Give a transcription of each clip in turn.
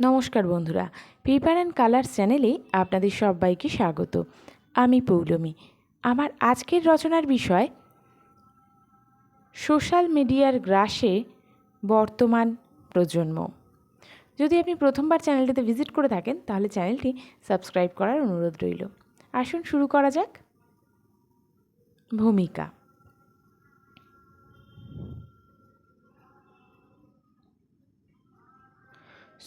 নমস্কার বন্ধুরা paper and colours চ্যানেলে আপনাদের সবাইকে স্বাগত। আমি পৌলমী। আমার আজকের রচনার বিষয়, সোশ্যাল মিডিয়ার গ্রাসে বর্তমান প্রজন্ম। যদি আপনি প্রথমবার চ্যানেলটিতে ভিজিট করে থাকেন, তাহলে চ্যানেলটি সাবস্ক্রাইব করার অনুরোধ রইল। আসুন শুরু করা যাক। ভূমিকা।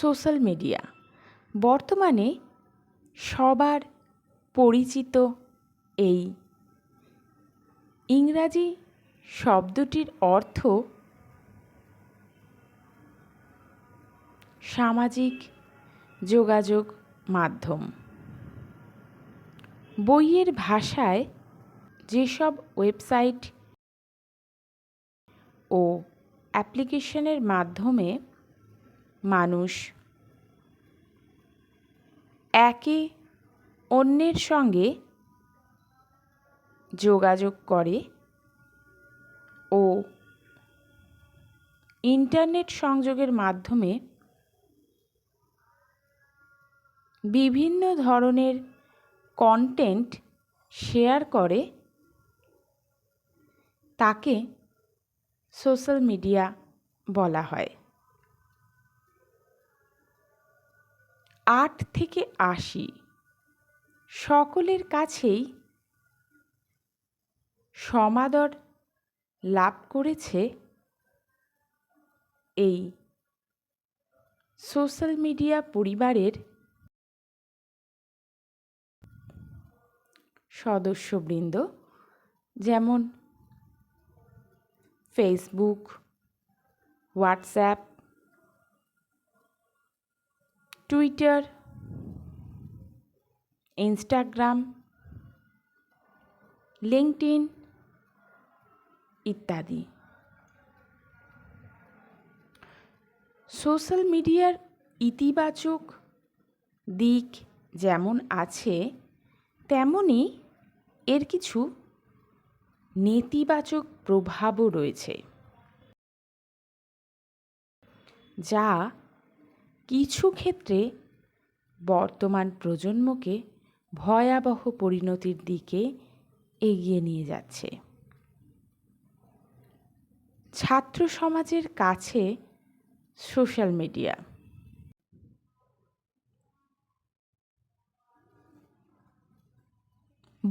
Social media. বর্তমানে সবার পরিচিত এই ইংরাজি শব্দটির অর্থ সামাজিক যোগাযোগ মাধ্যম। বইয়ের ভাষায় যেসব ওয়েবসাইট ও অ্যাপ্লিকেশনের মাধ্যমে মানুষ। একে অন্যের সঙ্গে যোগাযোগ করে ও ইন্টারনেট সংযোগের মাধ্যমে বিভিন্ন ধরনের কন্টেন্ট শেয়ার করে তাকে সোশ্যাল মিডিয়া বলা হয়। আট থেকে আশি। সকলের কাছেই সমাদর লাভ করেছে এই সোশ্যাল মিডিয়া পরিবারের সদস্যবৃন্দ, যেমন Facebook WhatsApp Twitter Instagram LinkedIn ইত্যাদি। সোশ্যাল মিডিয়ার ইতিবাচক দিক যেমন আছে তেমনই এর কিছু নেতিবাচক প্রভাবও রয়েছে। যা কিছু ক্ষেত্রে বর্তমান প্রজন্মকে ভয়াবহ পরিণতির দিকে এগিয়ে নিয়ে যাচ্ছে। ছাত্র সমাজের কাছে সোশ্যাল মিডিয়া।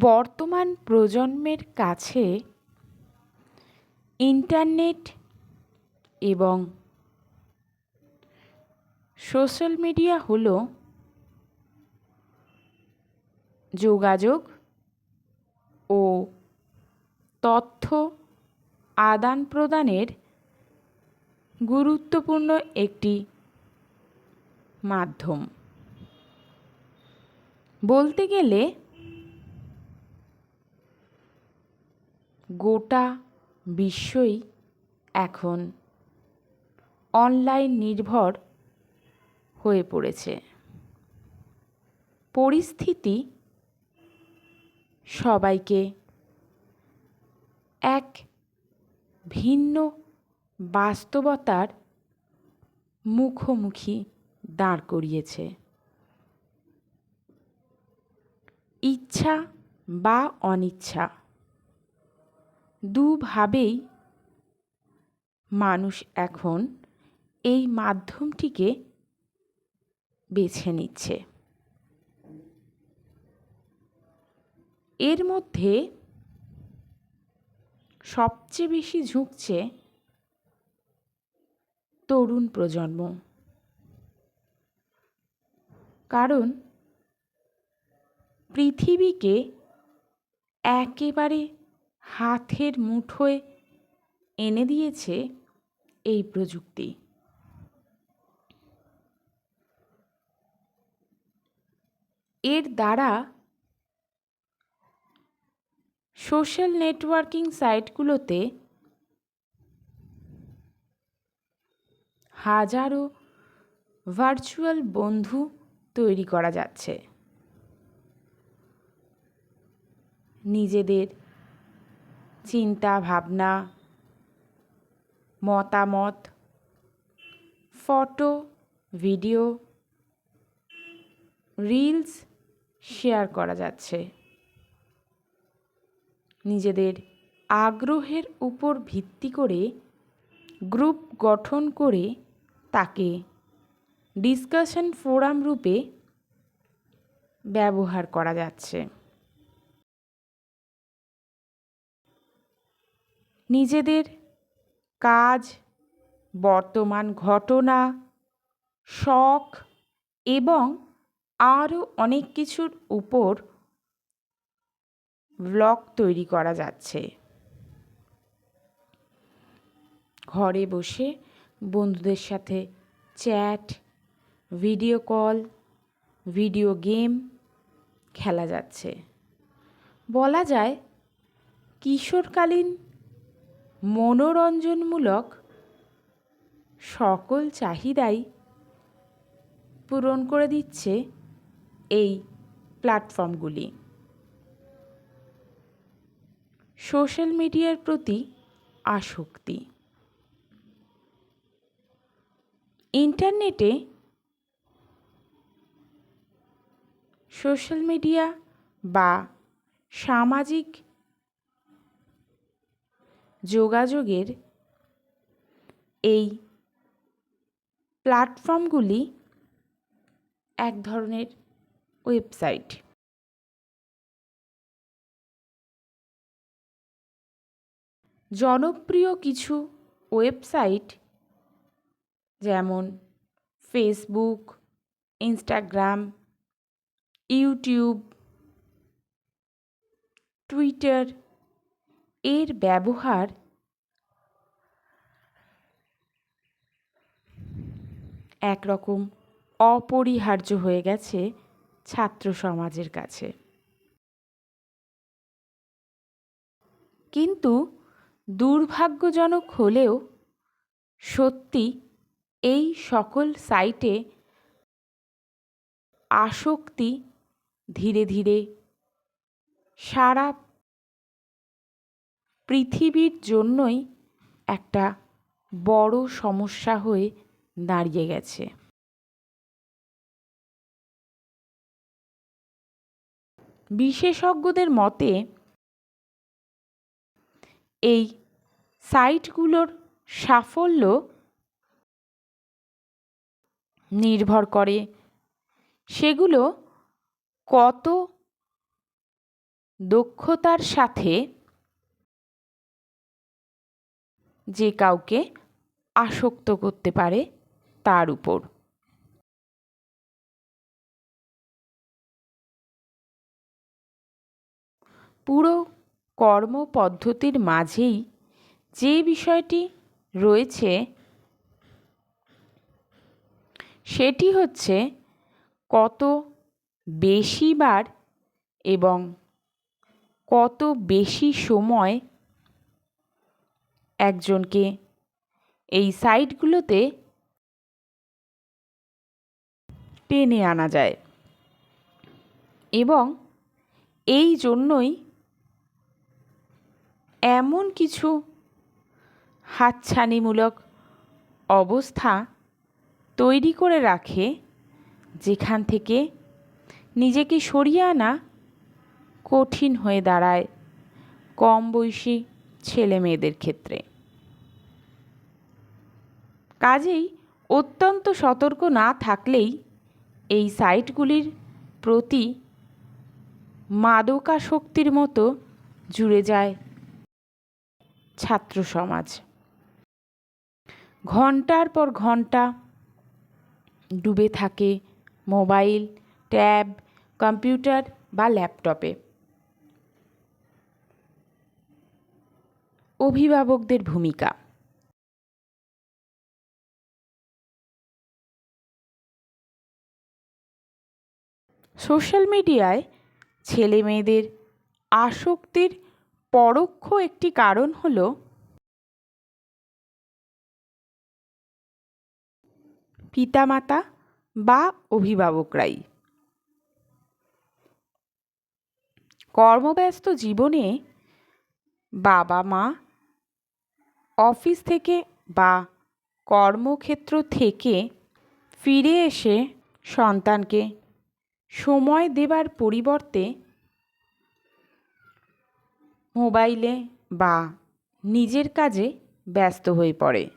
বর্তমান প্রজন্মের কাছে ইন্টারনেট এবং সোশ্যাল মিডিয়া হল যোগাযোগ ও তথ্য আদান প্রদানের গুরুত্বপূর্ণ একটি মাধ্যম। বলতে গেলে গোটা বিশ্বই এখন অনলাইন নির্ভর হয়ে পড়েছে। পরিস্থিতি সবাইকে এক ভিন্ন বাস্তবতার মুখোমুখি দাঁড় করিয়েছে। ইচ্ছা বা অনিচ্ছা দুভাবেই মানুষ এখন এই মাধ্যমটিকে বেছে নিচ্ছে। এর মধ্যে সবচেয়ে বেশি ঝুঁকছে তরুণ প্রজন্ম। কারণ পৃথিবীকে একেবারে হাতের মুঠোয় এনে দিয়েছে এই প্রযুক্তি। এর দ্বারা সোশ্যাল নেটওয়ার্কিং সাইটগুলোতে হাজারো ভার্চুয়াল বন্ধু তৈরি করা যাচ্ছে। নিজেদের চিন্তা, ভাবনা, মতামত ফটো ভিডিও রিলস শেয়ার করা যাচ্ছে। নিজেদের আগ্রহের উপর ভিত্তি করে গ্রুপ গঠন করে তাকে ডিসকাশন ফোরাম রূপে ব্যবহার করা যাচ্ছে। নিজেদের কাজ, বর্তমান ঘটনা, শখ এবং আরও অনেক কিছুর উপর ব্লগ তৈরি করা যাচ্ছে। ঘরে বসে বন্ধুদের সাথে chat video call video game খেলা যাচ্ছে। বলা যায়, কিশোরকালীন মনোরঞ্জনমূলক সকল চাহিদাই পূরণ করে দিচ্ছে এই প্ল্যাটফর্মগুলি। সোশ্যাল মিডিয়ার প্রতি আসক্তি। ইন্টারনেটে সোশ্যাল মিডিয়া বা সামাজিক যোগাযোগের এই প্ল্যাটফর্মগুলি এক ধরনের ওয়েবসাইট। জনপ্রিয় কিছু ওয়েবসাইট যেমন ফেসবুক, ইনস্টাগ্রাম, ইউটিউব, টুইটার, এর ব্যবহার একরকম অপরিহার্য হয়ে গেছে। ছাত্র সমাজের কাছে। কিন্তু দুর্ভাগ্যজনক হলেও সত্যি এই সকল সাইটে আসক্তি ধীরে ধীরে সারা পৃথিবীর জন্যই একটা বড় সমস্যা হয়ে দাঁড়িয়ে গেছে। বিশেষজ্ঞদের মতে, এই সাইটগুলোর সাফল্য নির্ভর করে। সেগুলো কত দক্ষতার সাথে যে কাউকে আসক্ত করতে পারে তার উপর। পুরো কর্মপদ্ধতির মাঝেই যে বিষয়টি রয়েছে, সেটি হচ্ছে কত বেশিবার এবং কত বেশি সময় একজনকে এই সাইটগুলোতে টেনে আনা যায়। এবং এই জন্যই এমন কিছু হাতছানিমূলক অবস্থা তৈরি করে রাখে যেখান থেকে নিজেকে সরিয়ে আনা কঠিন হয়ে দাঁড়ায় কম বয়সী ছেলে মেয়েদের ক্ষেত্রে। কাজেই অত্যন্ত সতর্ক না থাকলেই এই সাইটগুলির প্রতি মাদকাশক্তির মতো জুড়ে যায় ছাত্র সমাজ। ঘণ্টার পর ঘণ্টা ডুবে থাকে মোবাইল, ট্যাব, কম্পিউটার বা ল্যাপটপে। অভিভাবকদের ভূমিকা। সোশ্যাল মিডিয়ায় ছেলে মেয়েদের আসক্তির পরোক্ষ একটি কারণ হল পিতামাতা বা অভিভাবকরাই। কর্মব্যস্ত জীবনে বাবা মা অফিস থেকে বা কর্মক্ষেত্র থেকে ফিরে এসে সন্তানকে সময় দেবার পরিবর্তে মোবাইলে বা নিজের কাজে ব্যস্ত হয়ে পড়ে।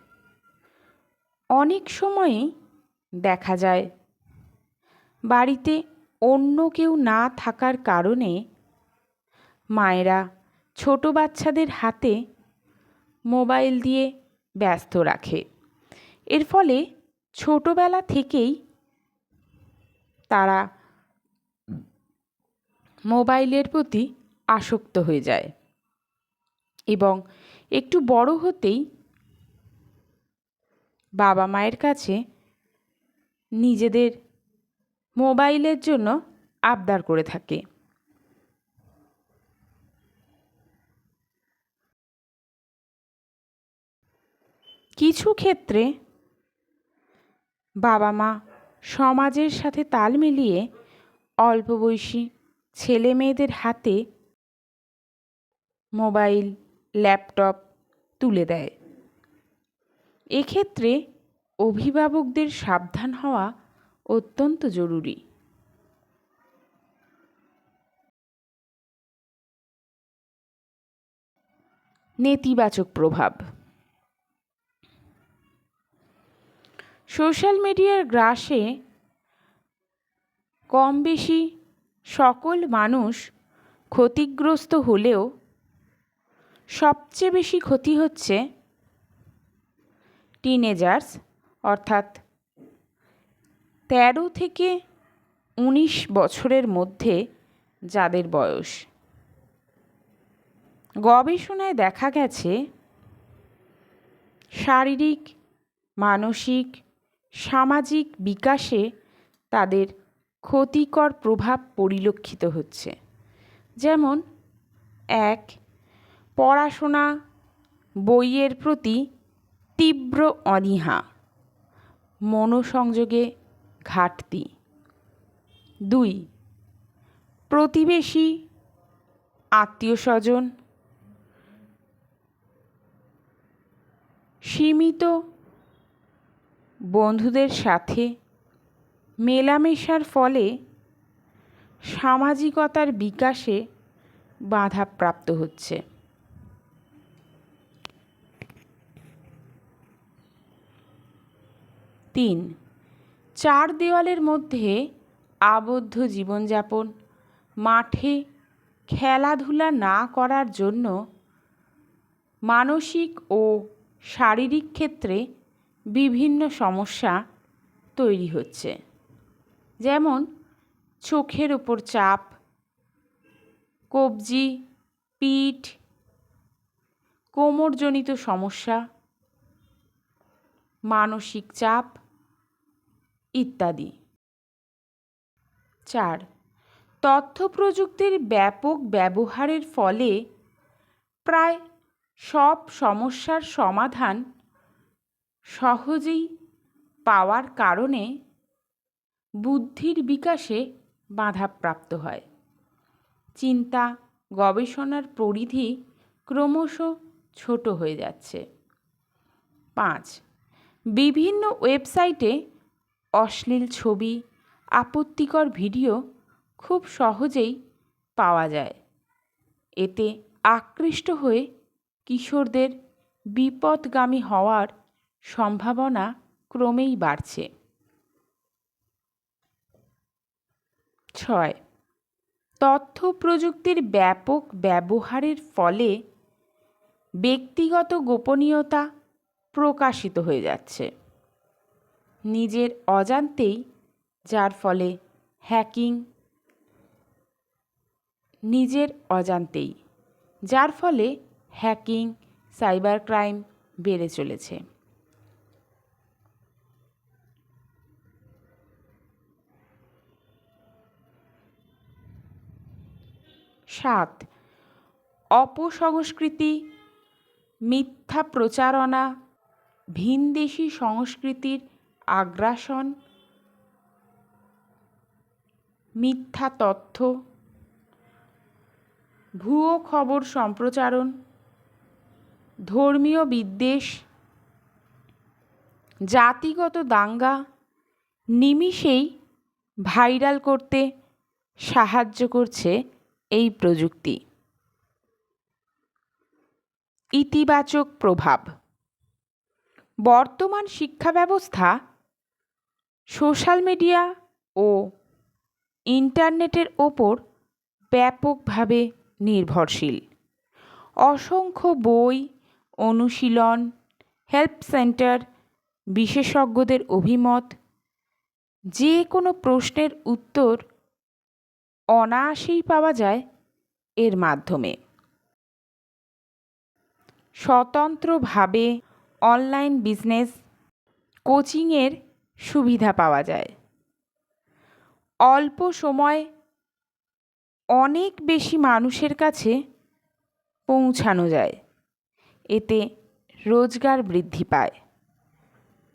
অনেক সময়ই দেখা যায়, বাড়িতে অন্য কেউ না থাকার কারণে মায়েরা ছোটো বাচ্চাদের হাতে মোবাইল দিয়ে ব্যস্ত রাখে। এর ফলে ছোটোবেলা থেকেই তারা মোবাইলের প্রতি আসক্ত হয়ে যায়। এবং একটু বড় হতেই বাবা মায়ের কাছে নিজেদের মোবাইলের জন্য আবদার করে থাকে। কিছু ক্ষেত্রে বাবা মা সমাজের সাথে তাল মিলিয়ে অল্প বয়সী ছেলে মেয়েদের হাতে মোবাইল ল্যাপটপ তুলে দেয়। এক্ষেত্রে অভিভাবকদের সাবধান হওয়া অত্যন্ত জরুরি। নেতিবাচক প্রভাব। সোশ্যাল মিডিয়ার গ্রাসে কম বেশি সকল মানুষ ক্ষতিগ্রস্ত হলেও সবচেয়ে বেশি ক্ষতি হচ্ছে টিনেজার্স অর্থাৎ তেরো থেকে উনিশ বছরের মধ্যে যাদের বয়স। গবেষণায় দেখা গেছে, শারীরিক, মানসিক, সামাজিক বিকাশে তাদের ক্ষতিকর প্রভাব পরিলক্ষিত হচ্ছে। যেমন, এক পড়াশোনা বইয়ের প্রতি তীব্র অনীহা, মনোসংযোগে ঘাটতি। দুই, প্রতিবেশী আত্মীয় স্বজন সীমিত বন্ধুদের সাথে মেলামেশার ফলে সামাজিকতার বিকাশে বাধাপ্রাপ্ত হচ্ছে। তিন। চার দেওয়ালের মধ্যে আবদ্ধ জীবনযাপন। মাঠে খেলাধুলা না করার জন্য মানসিক ও শারীরিক ক্ষেত্রে বিভিন্ন সমস্যা তৈরি হচ্ছে। যেমন চোখের ওপর চাপ, কবজি, পিঠ, কোমরজনিত সমস্যা, মানসিক চাপ ইত্যাদি। চার তথ্য প্রযুক্তির ব্যাপক ব্যবহারের ফলে প্রায় সব সমস্যার সমাধান সহজেই পাওয়ার কারণে বুদ্ধির বিকাশে বাধাপ্রাপ্ত হয়। চিন্তা, গবেষণার পরিধি ক্রমশ ছোট হয়ে যাচ্ছে। পাঁচ, বিভিন্ন ওয়েবসাইটে অশ্লীল ছবি, আপত্তিকর ভিডিও খুব সহজেই পাওয়া যায়। এতে আকৃষ্ট হয়ে কিশোরদের বিপদগামী হওয়ার সম্ভাবনা ক্রমেই বাড়ছে। ছয়, তথ্য প্রযুক্তির ব্যাপক ব্যবহারের ফলে ব্যক্তিগত গোপনীয়তা প্রকাশিত হয়ে যাচ্ছে। নিজের অজান্তেই, যার ফলে হ্যাকিং নিজের অজান্তেই, যার ফলে হ্যাকিং সাইবার ক্রাইম বেড়ে চলেছে। সাত, অপসংস্কৃতি, মিথ্যা প্রচারণা, ভিনদেশি সংস্কৃতির আগ্রাসন, মিথ্যা তথ্য, ভুয়ো খবর সম্প্রচারণ, ধর্মীয় বিদ্বেষ, জাতিগত দাঙ্গা নিমিষেই ভাইরাল করতে সাহায্য করছে এই প্রযুক্তি। ইতিবাচক প্রভাব। বর্তমান শিক্ষা ব্যবস্থা সোশ্যাল মিডিয়া ও ইন্টারনেটের ওপর ব্যাপকভাবে নির্ভরশীল। অসংখ্য বই, অনুশীলন, হেল্প সেন্টার, বিশেষজ্ঞদের অভিমত যে কোনো প্রশ্নের উত্তর অনায়াসেই পাওয়া যায় এর মাধ্যমে। স্বতন্ত্রভাবে অনলাইন বিজনেস, কোচিংয়ের সুবিধা পাওয়া যায়। অল্প সময় অনেক বেশি মানুষের কাছে পৌঁছানো যায়। এতে রোজগার বৃদ্ধি পায়।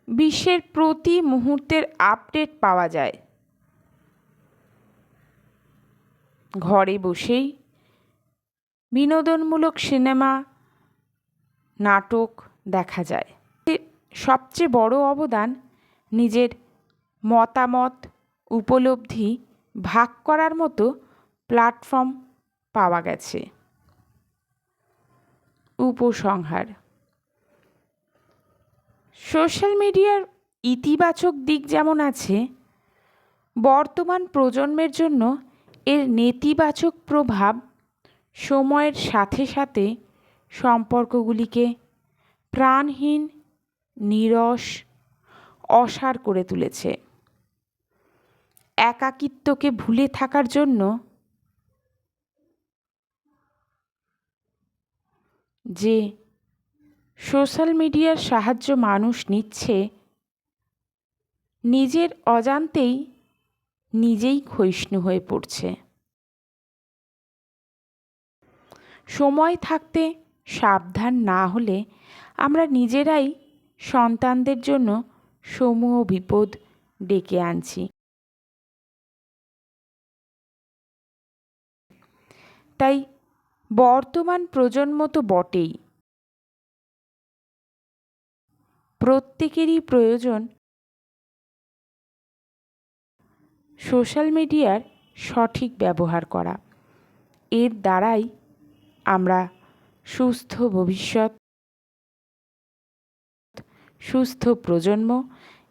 বিশ্বের প্রতি মুহূর্তের আপডেট পাওয়া যায়। ঘরে বসেই বিনোদনমূলক সিনেমা, নাটক দেখা যায়। সবচেয়ে বড় অবদান নিজের মতামত উপলব্ধি ভাগ করার মতো প্ল্যাটফর্ম পাওয়া গেছে। উপসংহার। সোশ্যাল মিডিয়ার ইতিবাচক দিক যেমন আছে, বর্তমান প্রজন্মের জন্য এর নেতিবাচক প্রভাব সময়ের সাথে সাথে সম্পর্কগুলিকে প্রাণহীন, নিরস অসার করে তুলেছে। একাকিত্বকে ভুলে থাকার জন্য যে সোশ্যাল মিডিয়ার সাহায্য মানুষ নিচ্ছে, নিজের অজান্তেই নিজেই ক্ষয়িষ্ণু হয়ে পড়ছে। সময় থাকতে সাবধান না হলে আমরা নিজেরাই সন্তানদের জন্য সমূহ বিপদ ডেকে আনছি। তাই বর্তমান প্রজন্ম তো বটেই। প্রত্যেকেরই প্রয়োজন সোশ্যাল মিডিয়ার সঠিক ব্যবহার করা। এর দ্বারাই আমরা সুস্থ ভবিষ্যৎ সুস্থ প্রজন্ম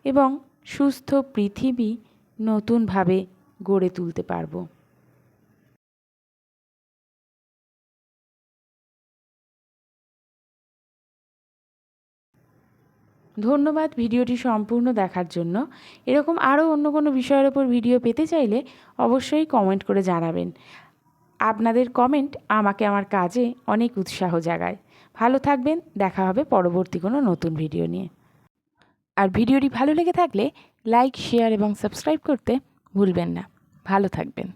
এবং সুস্থ পৃথিবী নতুনভাবে গড়ে তুলতে পারব। ধন্যবাদ ভিডিওটি সম্পূর্ণ দেখার জন্য। এরকম আরও অন্য কোনো বিষয়ের ওপর ভিডিও পেতে চাইলে অবশ্যই কমেন্ট করে জানাবেন। আপনাদের কমেন্ট আমাকে আমার কাজে অনেক উৎসাহ জাগায়। ভালো থাকবেন, দেখা হবে পরবর্তী কোনো নতুন ভিডিও নিয়ে। আর ভিডিওটি ভালো লেগে থাকলে লাইক শেয়ার এবং সাবস্ক্রাইব করতে ভুলবেন না। ভালো থাকবেন।